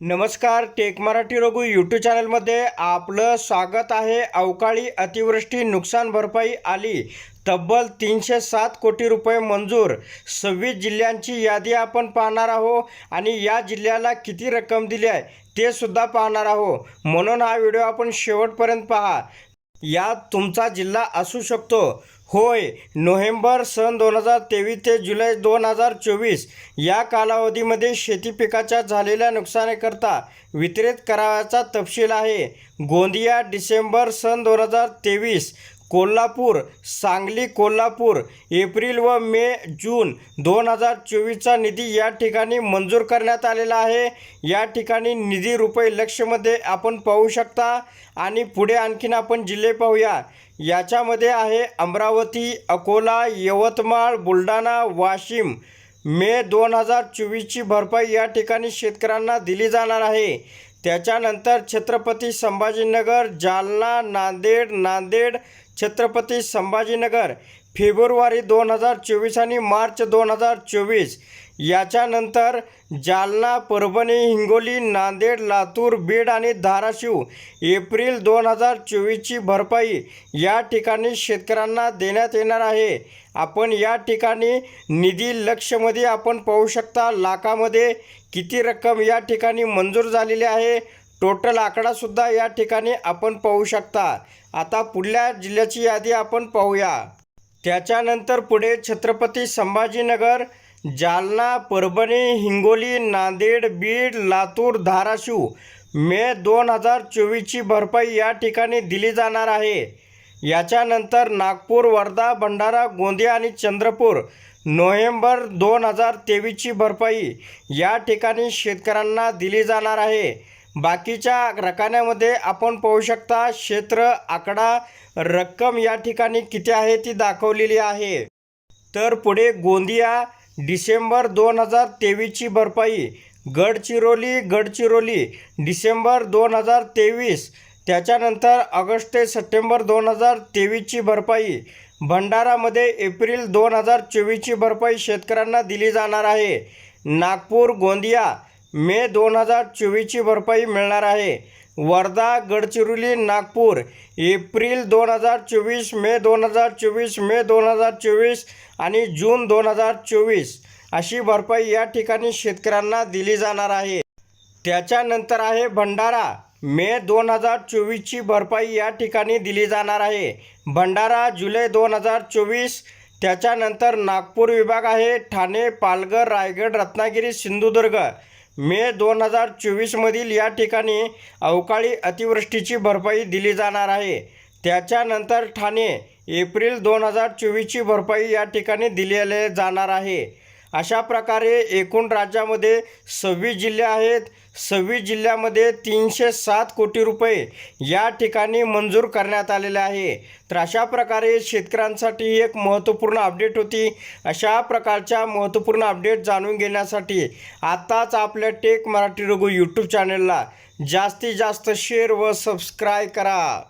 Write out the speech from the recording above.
नमस्कार take Marathi Raghu YouTube चॅनलमध्ये आपलं स्वागत आहे. अवकाळी अतिवृष्टी नुकसान भरपाई आली. तब्बल तीनशे सात कोटी रुपये मंजूर. सव्वीस जिल्ह्यांची यादी आपण पाहणार आहोत आणि या जिल्ह्याला किती रक्कम दिली आहे ते सुद्धा पाहणार आहोत म्हणून हा व्हिडिओ आपण शेवटपर्यंत पहा. यात तुमचा जिल्हा असू शकतो. होय नोव्हेंबर सन दोन हजार तेवीस ते जुलै दोन हजार चोवीस या कालावधीमध्ये शेती पिकाच्या झालेल्या नुकसानीकरता वितरित करावयाचा तपशील आहे. गोंदिया डिसेंबर सन दोन हजार तेवीस कोल्हापूर सांगली कोल्हापूर एप्रिल व मे जून दोन हजार चोवीसचा निधी या ठिकाणी मंजूर करण्यात आलेला आहे. या ठिकाणी निधी रुपये लक्षमध्ये आपण पाहू शकता आणि पुढे आणखीन आपण जिल्हे पाहूया. याच्यामध्ये आहे अमरावती अकोला यवतमाळ बुलढाणा वाशिम. मे दोन हजार चोवीसची भरपाई या ठिकाणी शेतकऱ्यांना दिली जाणार आहे. त्याच्यानंतर छत्रपती संभाजीनगर जालना नांदेड नांदेड छत्रपती संभाजीनगर फेब्रुवारी दोन हजार चोवीस आणि मार्च दोन हजार चोवीस. याच्यानंतर जालना परभणी हिंगोली नांदेड लातूर बीड आणि धाराशिव एप्रिल दोन हजार चोवीसची भरपाई या ठिकाणी शेतकऱ्यांना देण्यात येणार आहे. आपण या ठिकाणी निधी लक्षमध्ये आपण पाहू शकता लाखामध्ये किती रक्कम या ठिकाणी मंजूर झालेली आहे. टोटल आकडासुद्धा या ठिकाणी आपण पाहू शकता. आता पुढल्या जिल्ह्याची यादी आपण पाहूया. त्याच्यानंतर पुढे छत्रपती संभाजीनगर जालना परभणी हिंगोली नांदेड बीड लातूर धाराशिव मे दोन हजार चोवीसची भरपाई या ठिकाणी दिली जाणार आहे. याच्यानंतर नागपूर वर्धा भंडारा गोंदिया आणि चंद्रपूर नोव्हेंबर दोन हजार तेवीसची भरपाई या ठिकाणी शेतकऱ्यांना दिली जाणार आहे. बाकीच्या रकान्यामध्ये आपण पाहू शकता क्षेत्र आकडा रक्कम या ठिकाणी किती आहे ती दाखवलेली आहे. तर पुढे गोंदिया डिसेंबर दोन हजार तेवीसची भरपाई गडचिरोली गडचिरोली डिसेंबर दोन हजार तेवीस त्याच्यानंतर ऑगस्ट ते सप्टेंबर दोन हजार तेवीसची भरपाई भंडारामध्ये एप्रिल दोन हजार चोवीसची भरपाई शेतकऱ्यांना दिली जाणार आहे. नागपूर गोंदिया मे दोन हजार चोवीसची भरपाई मिळणार आहे. वर्धा गडचिरोली नागपूर एप्रिल दोन हजार चोवीस मे दोन हजार चोवीस मे दोन हजार चोवीस आणि जून दोन हजार चोवीस अशी भरपाई या ठिकाणी शेतकऱ्यांना दिली जाणार आहे. त्याच्यानंतर आहे भंडारा. मे दोन हजार चोवीसची भरपाई या ठिकाणी दिली जाणार आहे. भंडारा जुलै दोन हजार चोवीस. त्याच्यानंतर नागपूर विभाग आहे ठाणे पालघर रायगड रत्नागिरी सिंधुदुर्ग. मे दोन हजार चोवीसमधील या ठिकाणी अवकाळी अतिवृष्टीची भरपाई दिली जाणार आहे. त्याच्यानंतर ठाणे एप्रिल दोन हजार चोवीसची भरपाई या ठिकाणी दिलेले जाणार आहे. अशा प्रकारे एकूण राज्यामध्ये सव्वीस जिल्हे आहेत. सव्वीस जिल्ह्यामध्ये तीनशे सात कोटी रुपये या ठिकाणी मंजूर करण्यात आलेले आहे. तर अशा प्रकारे शेतकऱ्यांसाठी एक महत्त्वपूर्ण अपडेट होती. अशा प्रकारच्या महत्त्वपूर्ण अपडेट जाणून घेण्यासाठी आत्ताच आपल्या टेक मराठी रघु यूट्यूब चॅनलला जास्तीत जास्त शेअर व सबस्क्राईब करा.